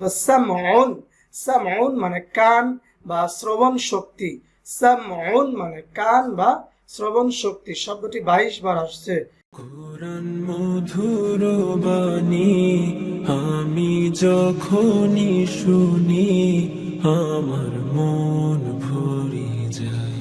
শব্দ সামউন সামউন মানে কান বা শ্রবণ শক্তি। সামউন মানে কান বা শ্রবণ শক্তি। শব্দটি বাইশ বার আসছে। কোরআন মধুর বাণী, আমি যখনই শুনি, আমার মন ভরে যায়।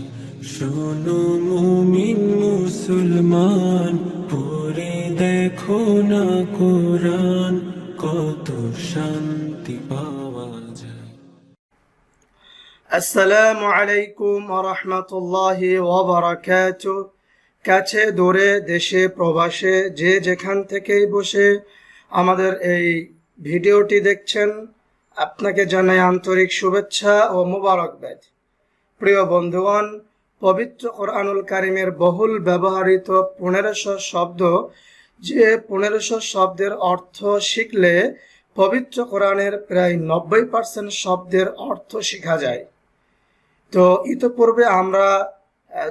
শোনো মুমিন মুসলমান, পড়ে দেখো না কোরআন কত শান্তি পাওয়া যায়। আসসালামু আলাইকুম রহমতুল্লাহি ওবরাকাত কাছে দূরে দেশে প্রবাসে যে যেখান থেকেই বসে আমাদের এই ভিডিওটি দেখছেন, আপনাকে জানাই আন্তরিক শুভেচ্ছা ও মোবারকবাদ। প্রিয় বন্ধুগণ, পবিত্র কোরআনুল কারিমের বহুল ব্যবহৃত পনেরোশো শব্দ, যে পনেরোশো শব্দের অর্থ শিখলে পবিত্র কোরআনের প্রায় নব্বই পার্সেন্ট শব্দের অর্থ শেখা যায়। তো ইতোপূর্বে আমরা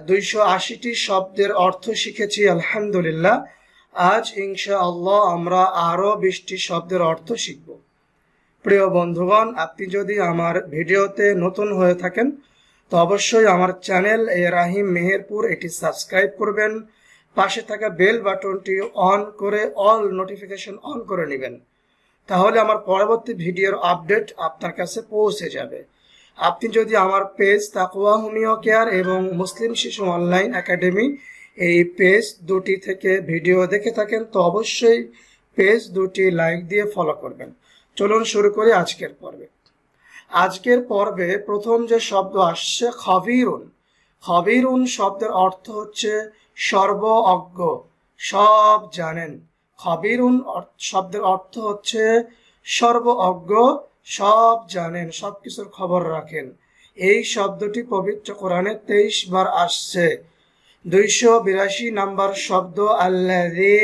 দুইশো আশিটি শব্দের অর্থ শিখেছি, আলহামদুলিল্লাহ। আজ ইনশা আল্লাহ আমরা আরও বিশটি শব্দের অর্থ শিখব। প্রিয় বন্ধুগণ, আপনি যদি আমার ভিডিওতে নতুন হয়ে থাকেন, তো অবশ্যই আমার চ্যানেল এ রাহিম মেহেরপুর এটি সাবস্ক্রাইব করবেন। পাশে থাকা বেল বাটনটি অন করে অল নোটিফিকেশন অন করে নেবেন। তাহলে আমার পরবর্তী ভিডিওর আপডেট আপনার কাছে পৌঁছে যাবে। আপনি যদি আমার পেজ তাকুয়া হোমিও কেয়ার এবং মুসলিম শিশু অনলাইন একাডেমি এই পেজ দুটি থেকে ভিডিও দেখে থাকেন, তো অবশ্যই পেজ দুটি লাইক দিয়ে ফলো করবেন। চলুন শুরু করি আজকের পর্বে। আজকের পর্বে প্রথম যে শব্দ আসছে খবিরুন। খবিরুন শব্দের অর্থ হচ্ছে সর্ব অজ্ঞ, সব জানেন। খবিরুন শব্দের অর্থ হচ্ছে সর্ব অজ্ঞ সব জানেন সব কিছুর খবর রাখেন। এই শব্দটি পবিত্র কোরআনে তেইশ বার আসছে। দুইশো বিরাশি নাম্বার শব্দ আল্লাদি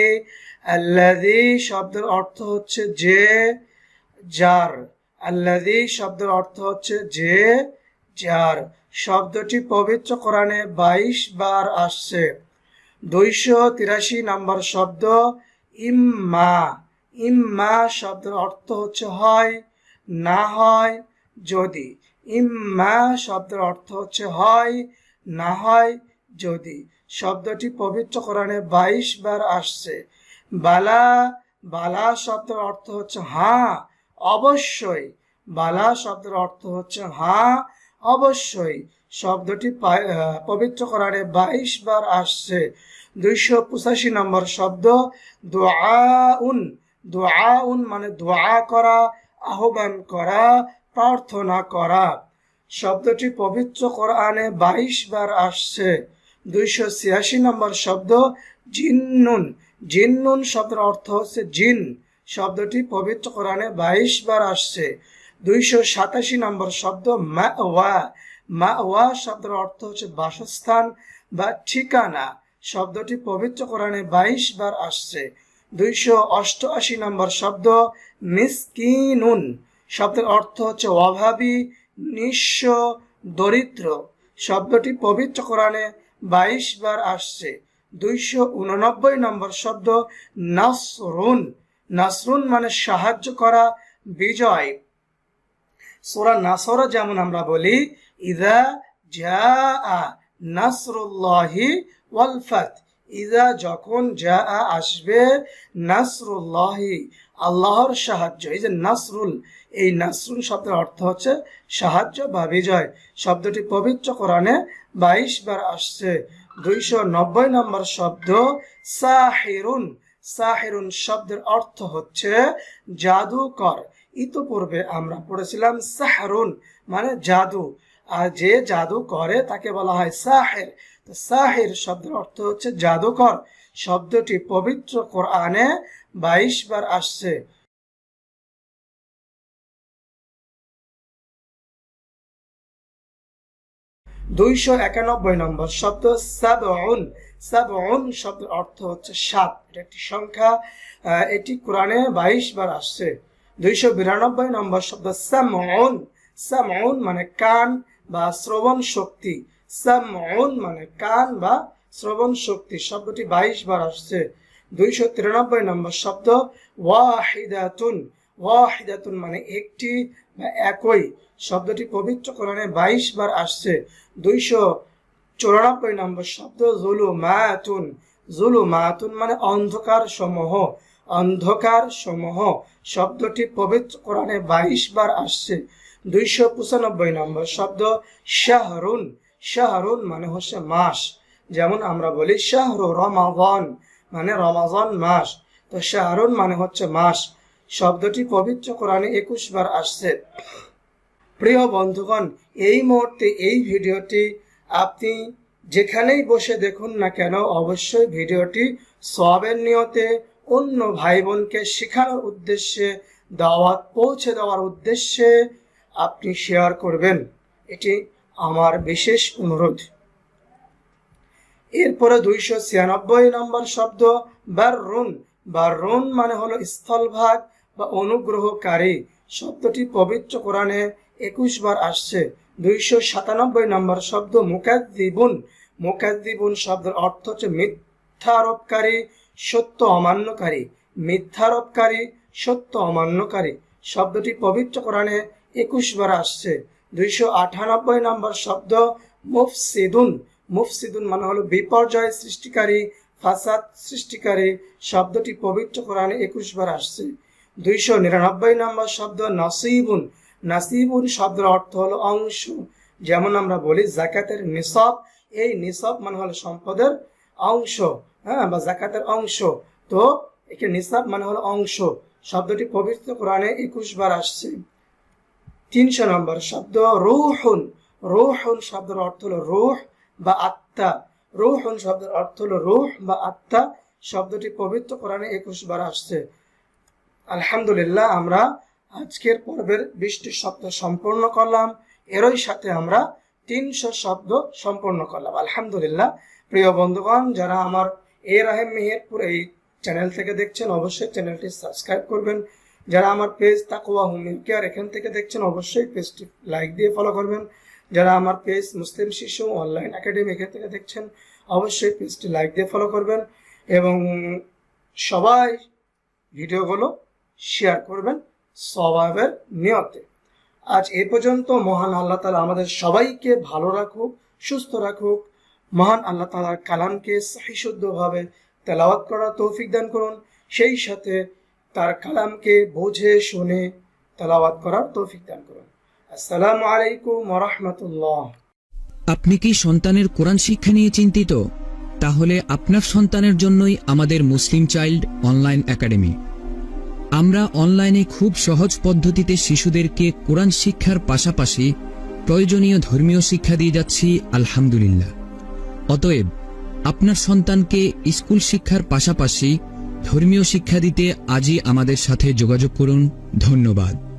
আল্লাদি শব্দের অর্থ হচ্ছে যে, যার। আল্লাদি শব্দের অর্থ হচ্ছে যে, যার। শব্দটি পবিত্র কোরআনে বাইশ বার আসছে। দুইশো তিরাশি নাম্বার শব্দ ইম্মা ইম্মা শব্দের অর্থ হচ্ছে হয়, না হয়, যদি। ইম্মা শব্দের অর্থ হচ্ছে হয়, না হয়, যদি। শব্দটি পবিত্র কোরআনে বাইশ বার আসছে। বালা বালা শব্দের অর্থ হচ্ছে হ্যাঁ অবশ্যই। বালা শব্দের অর্থ হচ্ছে হ্যাঁ অবশ্যই শব্দটি পবিত্র কোরআনে বাইশ বার আসছে। দুইশো পঁচাশি নম্বর শব্দ, দোয়াউন। দোয়াউন মানে দোয়া করা, আহ্বান করা, প্রার্থনা করা। শব্দটি পবিত্র কোরআনে বাইশ বার আসছে। দুইশো ছিয়াশি নম্বর শব্দ, জিন্নুন। জিন্নুন শব্দের অর্থ হচ্ছে জিন। শব্দটি পবিত্র কোরআনে বাইশ বার আসছে। দুইশো সাতাশি নম্বর শব্দ মা ওয়া মা ওয়া শব্দের অর্থ হচ্ছে বাসস্থান বা ঠিকানা। শব্দটি পবিত্র কোরআনে বাইশ বার আসছে। দুইশো অষ্টআশি নম্বর শব্দ মিসকিনুন। শব্দের অর্থ হচ্ছে অভাবী, নিঃস্ব, দরিদ্র। শব্দটি পবিত্র কোরআনে বাইশ বার আসছে। দুইশো উননব্বই নম্বর শব্দ নাসরুন। নাসরুন মানে সাহায্য করা, বিজয়। সোরা নাসরা যেমন আমরা বলি, ইদা যা নাসরুল্লাহি ওয়াল ফাত। ইদা যখন যা আসবে, নাসরুল্লাহি, আল্লাহর সাহায্য, এই যে নাসরুল, এই নাসরুল শব্দের অর্থ হচ্ছে সাহায্য বা বিজয়। শব্দটি পবিত্র কোরআনে বাইশ বার আসছে। দুইশো নব্বই নম্বর শব্দ, সাহিরুন। সাহিরুন শব্দের অর্থ হচ্ছে জাদুকর। ইতোপূর্বে আমরা পড়েছিলাম সাহরুন মানে জাদু। আর যে জাদু করে তাকে বলা হয় সাহের। তো সাহের শব্দের অর্থ হচ্ছে জাদুকর। শব্দটি পবিত্র কোরআনে বাইশ বার আসছে। দুইশো একানব্বই নম্বর শব্দ সাবউন। সাবউন শব্দের অর্থ হচ্ছে সাত। এটা একটি সংখ্যা এটি কোরআনে বাইশ বার আসছে। দুইশো বিরানব্বই নম্বর শব্দ সামউন। সামউন মানে কান বা শ্রবণ শক্তি। সামউন মানে কান বা শ্রবণ শক্তি। শব্দটি বাইশ বার আসছে। দুইশো তিরানব্বই নম্বর শব্দ ওয়াহিদাতুন। ওয়াহিদাতুন মানে একটি বা একই। শব্দটি পবিত্র কোরআনে বাইশ বার আসছে। দুইশো চৌরানব্বই নম্বর শব্দ জুলু মাতুন জুলু মাতুন মানে অন্ধকার সমূহ অন্ধকার সমূহ শব্দটি পবিত্র কোরআনে বাইশ বার আসছে। দুইশো পঁচানব্বই নম্বর শব্দ শাহরুন। শাহরুন মানে হচ্ছে মাস। যেমন আমরা বলি শাহরু রমাজন মানে রমাজন মাস। তো শাহরুন মানে হচ্ছে মাস। শব্দটি পবিত্র কোরআনে একুশ বার আসছে। প্রিয় বন্ধুগণ, এই মুহূর্তে এই ভিডিওটি আপনি যেখানেই বসে দেখুন না কেন, অবশ্যই ভিডিওটি সবের নিয়তে অন্য ভাই বোনকে শেখানোর উদ্দেশ্যে, দাওয়াত পৌঁছে দেওয়ার উদ্দেশ্যে আপনি শেয়ার করবেন। এটি আমার বিশেষ অনুরোধ। এরপরে দুইশো ছিয়ানব্বই নম্বর শব্দ, বাররুন। বাররুন মানে হলো স্থলভাগ বা অনুগ্রহকারী। শব্দটি পবিত্র কোরআনে একুশ বার আসছে। দুইশো সাতানব্বই নম্বর শব্দ, মুকাদ্দিবুন। মুকাদ্দিবুন শব্দের অর্থ হচ্ছে মিথ্যারোপকারী। সত্য অমান্যকারী, মিথ্যারোপকারী, সত্য অমান্যকারী শব্দটি পবিত্র কোরআনে একুশ বার আসছে। দুইশো আটানব্বই নম্বর শব্দ মুফসিদুন। মুফসিদুন মানে হলো বিপর্যয় সৃষ্টিকারী, ফাসাদ সৃষ্টিকারী শব্দটি পবিত্র কোরআনে একুশ বার আসছে। দুইশো নিরানব্বই নম্বর শব্দ নাসিবুন। নাসিবুন শব্দের অর্থ হলো অংশ। যেমন আমরা বলি জাকাতের নিসব। এই নিসব মানে হলো সম্পদের অংশ। হ্যাঁ বা জাকাতের অংশ। তো একে নিসাব মানে হলো অংশ। শব্দটি পবিত্র কোরআনে একুশ বার আসছে। তিনশো নম্বর শব্দ রুহুন। রুহুন শব্দের অর্থ হলো রোহ বা আত্মা। রুহুন শব্দের অর্থ হলো রোহ বা আত্মা। শব্দটি পবিত্র কোরআনে একুশ বার আসছে। আলহামদুলিল্লাহ, আমরা আজকের পর্বের বিশটি শব্দ সম্পূর্ণ করলাম। এরই সাথে আমরা তিনশো শব্দ সম্পূর্ণ করলাম। আলহামদুলিল্লাহ। প্রিয় বন্ধুগণ, যারা আমার এ রাহেম মেহেরপুর এই চ্যানেল থেকে দেখছেন, অবশ্যই চ্যানেলটি সাবস্ক্রাইব করবেন। যারা আমার পেজ তাকুয়া হোম কেয়ার এখান থেকে দেখছেন, অবশ্যই পেজটি লাইক দিয়ে ফলো করবেন। যারা আমার পেজ মুসলিম শিশু অনলাইন একাডেমি এখান থেকে দেখছেন, অবশ্যই পেজটি লাইক দিয়ে ফলো করবেন এবং সবাই ভিডিওগুলো শেয়ার করবেন স্বভাবের নিয়তে। আজ এ পর্যন্ত মহান আল্লাহ তালা আমাদের সবাইকে ভালো রাখুক, সুস্থ রাখুক। মহান আল্লাহ তালার কালামকে সহিশুদ্ধভাবে তেলাওয়াত করার তৌফিক দান করুন। সেই সাথে তার কালামকে বোঝে শুনে তেলাওয়াত করার তৌফিক দান করুন। আসসালামু আলাইকুম ওরহমতুল্লাহ আপনি কি সন্তানের কোরআন শিক্ষা নিয়ে চিন্তিত? তাহলে আপনার সন্তানের জন্যই আমাদের মুসলিম চাইল্ড অনলাইন একাডেমি। আমরা অনলাইনে খুব সহজ পদ্ধতিতে শিশুদেরকে কোরআন শিক্ষার পাশাপাশি প্রয়োজনীয় ধর্মীয় শিক্ষা দিয়ে যাচ্ছি, আলহামদুলিল্লাহ। অতএব আপনার সন্তানকে স্কুল শিক্ষার পাশাপাশি ধর্মীয় শিক্ষা দিতে আজই আমাদের সাথে যোগাযোগ করুন। ধন্যবাদ।